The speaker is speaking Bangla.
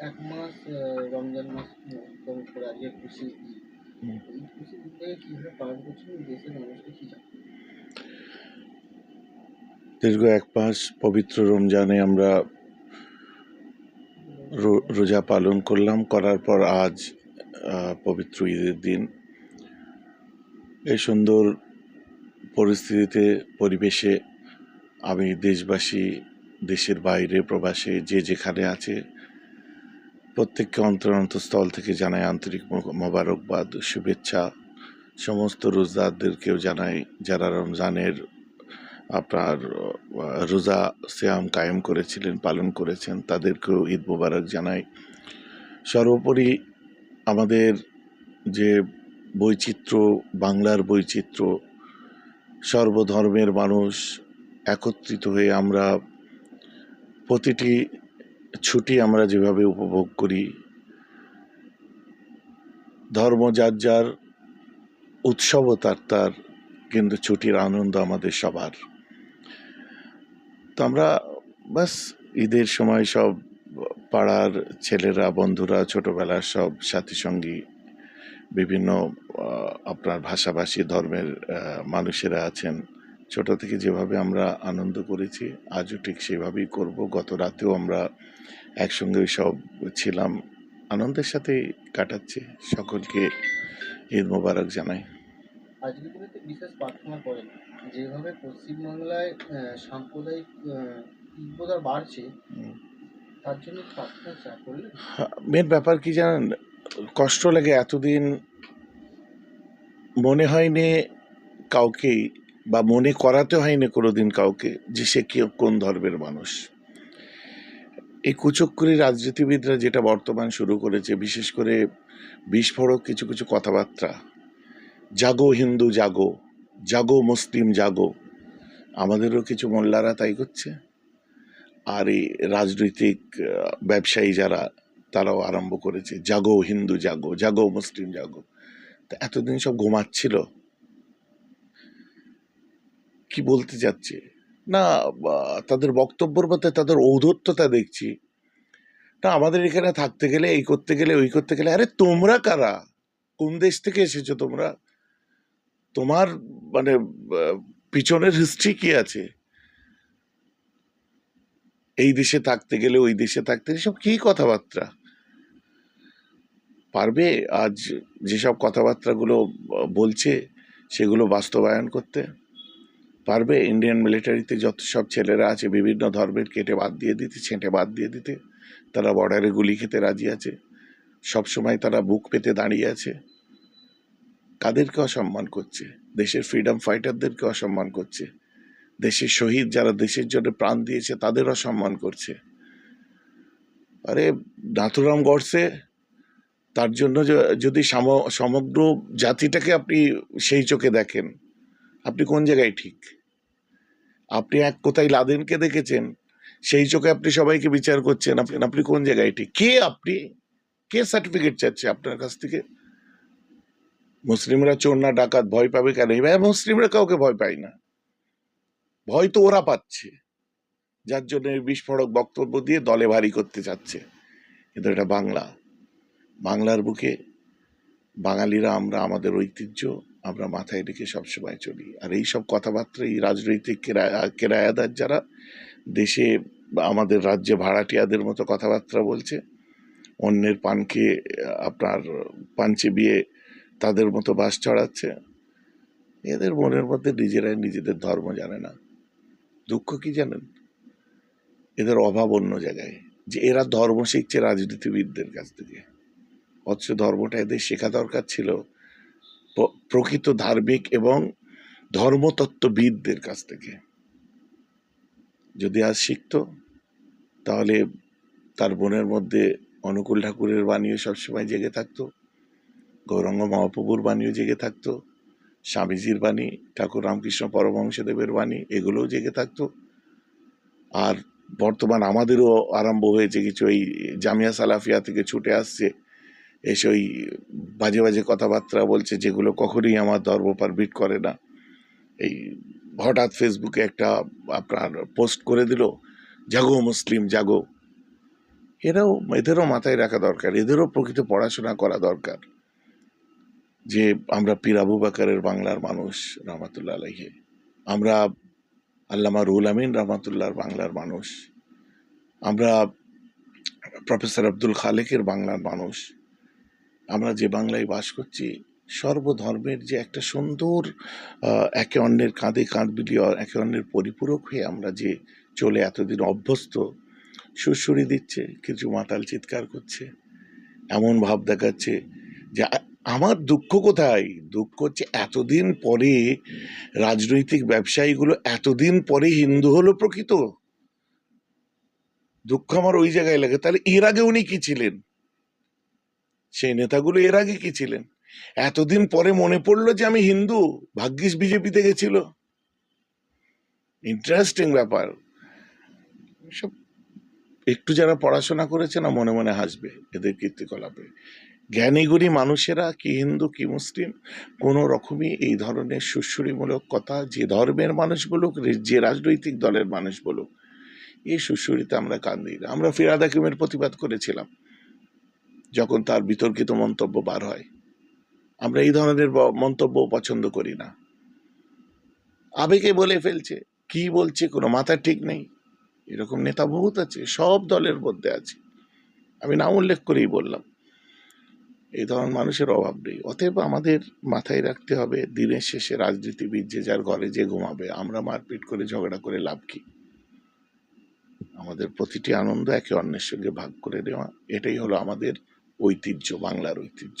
এক মাস রমজান মাস একদম করে আজকে খুশি। এই খুশি কীভাবে পালন করছেন দেশের মানুষকে কি দীর্ঘ এক মাস পবিত্র রমজানে আমরা রোজা পালন করলাম। করার পর আজ পবিত্র ঈদের দিন। এই সুন্দর পরিস্থিতিতে পরিবেশে আমি দেশবাসী দেশের বাইরে প্রবাসে যে যেখানে আছে প্রত্যেককে অন্তর অন্তঃস্থল থেকে জানাই আন্তরিক মোবারকবাদ, শুভেচ্ছা। সমস্ত রোজাদারদেরকেও জানাই, যারা রমজানের আপনার রোজা শ্যাম কায়েম করেছিলেন, পালন করেছেন, তাদেরকেও ঈদ মোবারক জানাই। সর্বোপরি আমাদের যে বৈচিত্র্য, বাংলার বৈচিত্র্য, সর্বধর্মের মানুষ একত্রিত হয়ে আমরা প্রতিটি ছুটি আমরা যেভাবে উপভোগ করি, ধর্ম যার যার উৎসবও তার তার কিন্তু ছুটির আনন্দ আমাদের সবার। তো আমরা বাস ঈদের সময় সব পাড়ার ছেলেরা, বন্ধুরা, ছোটবেলার সব সাথী সঙ্গী বিভিন্ন আপনার ভাষাভাষী ধর্মের মানুষেরা আছেন। ছোট থেকে যেভাবে আমরা আনন্দ করেছি আজও ঠিক সেভাবেই করব। গত রাতেও আমরা একসঙ্গে সব ছিলাম। আনন্দের সাথে কাটাচ্ছি। সকলকে ঈদ মোবারক জানাই। আজকে দিনেতে বিশেষ প্রার্থনা করেন। যেভাবে পশ্চিমবাংলায় সাম্প্রদায়িক তীব্রতা বাড়ছে তার জন্য প্রার্থনা চা করলেন? মেন ব্যাপার কি জানেন? কষ্ট লাগে এতদিন মনে হয়নি কাউকেই বা মনে করাতে হয়নি কোনোদিন কাউকে যে সে কি, কোন ধর্মের মানুষ। এই কুচক্করি রাজনীতিবিদরা যেটা বর্তমান শুরু করেছে, বিশেষ করে বিস্ফোরক কিছু কিছু কথাবার্তা, জাগো হিন্দু, জাগো জাগো মুসলিম, জাগো আমাদেরও কিছু মোল্লারা তাই করছে। আর এই রাজনৈতিক ব্যবসায়ী যারা, তারাও আরম্ভ করেছে, জাগো হিন্দু, জাগো জাগো মুসলিম, জাগো তা এতদিন সব ঘুমাচ্ছিল। কি বলতে যাচ্ছে না তাদের বক্তব্যের মধ্যে তাদের ঔদ্ধত্যতা দেখছি। না আমাদের এখানে থাকতে গেলে, এই করতে গেলে, ওই করতে গেলে, আরে তোমরা কারা? কোন দেশ থেকে এসেছ তোমরা? তোমার মানে পিছনের হিস্ট্রি কি আছে? এই দেশে থাকতে গেলে, ওই দেশে থাকতে গেলে সব কি কথাবার্তা? পারবে আজ যেসব কথাবার্তাগুলো বলছে, সেগুলো বাস্তবায়ন করতে? পারবে? ইন্ডিয়ান মিলিটারিতে যত সব ছেলেরা আছে, বিভিন্ন ধর্মের কেটে বাদ দিয়ে দিতে, ছেঁটে বাদ দিয়ে দিতে, তারা বর্ডারে গুলি খেতে রাজি আছে। সব সময় তারা বুক পেতে দাঁড়িয়ে আছে। কাদেরকে অসম্মান করছে? দেশের ফ্রিডম ফাইটারদেরকে অসম্মান করছে। দেশের শহীদ যারা দেশের জন্য প্রাণ দিয়েছে, তাদের অসম্মান করছে। আরে, নাথুরাম গডসে তার জন্য যদি সাম- সমগ্র জাতিটাকে আপনি সেই চোখে দেখেন আপনি কোন জায়গায় ঠিক? আপনি এক কোথায় লাদেনকে দেখেছেন, সেই চোখে আপনি সবাইকে বিচার করছেন, আপনি আপনি কোন জায়গায় ঠিক? কে আপনি? কে সার্টিফিকেট চাচ্ছে আপনার কাছ থেকে? মুসলিমরা চোর না ডাকাত, ভয় পাবে কেন? এবার মুসলিমরা কাউকে ভয় পায় না। ভয় তো ওরা পাচ্ছে। যার জন্য বিস্ফোরক বক্তব্য দিয়ে দলে ভারী করতে চাচ্ছে। কিন্তু এটা বাংলা। বাংলার বুকে বাঙালিরা আমরা, আমাদের ঐতিহ্য আমরা মাথায় রেখে সবসময় চলি। আর এই সব কথাবার্তা, এই রাজনৈতিক কেরা- কেরায়াদার যারা, দেশে আমাদের রাজ্যে ভাড়াটিয়াদের মতো কথাবার্তা বলছে, অন্যের পানকে, আপনার পাঞ্চে বিয়ে তাদের মতো বাস চড়াচ্ছে, এদের মনের মধ্যে নিজেরাই নিজেদের ধর্ম জানে না। দুঃখ কি জানেন? এদের অভাব অন্য জায়গায়, যে এরা ধর্ম শিখছে রাজনীতিবিদদের কাছ থেকে। অথচ ধর্মটা এদের শেখা দরকার ছিল প্রকৃত ধার্মিক এবং ধর্মতত্ত্ববিদদের কাছ থেকে। যদি আজ শিখতো, তাহলে তার বোনের মধ্যে অনুকূল ঠাকুরের বাণীও সবসময় জেগে থাকতো, গৌরাঙ্গ মহাপ্রভুর বাণীও জেগে থাকতো, স্বামীজির বাণী, ঠাকুর রামকৃষ্ণ পরমহংসদেবের বাণী, এগুলোও জেগে থাকতো। আর বর্তমান আমাদেরও আরম্ভ হয়েছে কিছু এই জামিয়া সালাফিয়া থেকে ছুটে আসছে, এসে ওই বাজে বাজে কথাবার্তা বলছে যেগুলো কখনোই আমার ধর্ম পারমিট করে না। এই হঠাৎ ফেসবুকে একটা আপনার পোস্ট করে দিল, জাগো মুসলিম, জাগো। এরাও, এদেরও মাথায় রাখা দরকার, এদেরও প্রকৃত পড়াশোনা করা দরকার যে আমরা পীর আবু বাকারের বাংলার মানুষ, রহমাতুল্লাহ আলাইহে। আমরা আল্লামা রুল আমিন, রহমাতুল্লাহর বাংলার মানুষ। আমরা প্রফেসর আব্দুল খালেকের বাংলার মানুষ। আমরা যে বাংলায় বাস করছি, সর্বধর্মের যে একটা সুন্দর একে অন্যের কাঁধে কাঁধ বিলিয়ে একে অন্যের পরিপূরক হয়ে আমরা যে চলে এতদিন অভ্যস্ত, সুরসুরি দিচ্ছে, কিছু মাতাল চিৎকার করছে, এমন ভাব দেখাচ্ছে যে আমার দুঃখ কোথায়? দুঃখ হচ্ছে এতদিন পরে রাজনৈতিক ব্যবসায়ীগুলো এতদিন পরে হিন্দু হলো প্রকৃত। দুঃখ আমার ওই জায়গায় লাগে। তাহলে এর আগে উনি কি ছিলেন? সেই নেতাগুলো এর আগে কি ছিলেন? এতদিন পরে মনে পড়ল যে আমি হিন্দু, ভাগ্যিস বিজেপিতে গেছিল। ইন্টারেস্টিং ব্যাপার। সব একটু যারা পড়াশোনা করেছে না, মনে মনে হাসবে এদের কীর্তিকলাপে। জ্ঞানীগুণী মানুষেরা কি হিন্দু, কি মুসলিম, কোনো রকমই এই ধরনের সুশ্রুরিমূলক কথা যে ধর্মের মানুষ বলুক, যে রাজনৈতিক দলের মানুষ বলুক, এই সুশ্রুরিতে আমরা কান দিই না। আমরা ফিরাদ প্রতিবাদ করেছিলাম। যখন তার বিতর্কিত মন্তব্য বার হয়। আমরা এই ধরনের মন্তব্য পছন্দ করি না। আবেগে বলে ফেলছে, কি বলছে, কোনো মাথা ঠিক নেই? এরকম নেতা বহুত আছে, সব দলের মধ্যে আছে। আমি নাম উল্লেখ করেই বললাম। এই ধরনের মানুষের অভাব নেই। অতএব আমাদের মাথায় রাখতে হবে, দিনের শেষে রাজনীতিবিদ যে যার ঘরে যে ঘুমাবে, আমরা মারপিট করে ঝগড়া করে লাভ কি? আমাদের প্রতিটি আনন্দ একে অন্যের সঙ্গে ভাগ করে নেওয়া, এটাই হলো আমাদের ঐতিহ্য বাংলার ঐতিহ্য।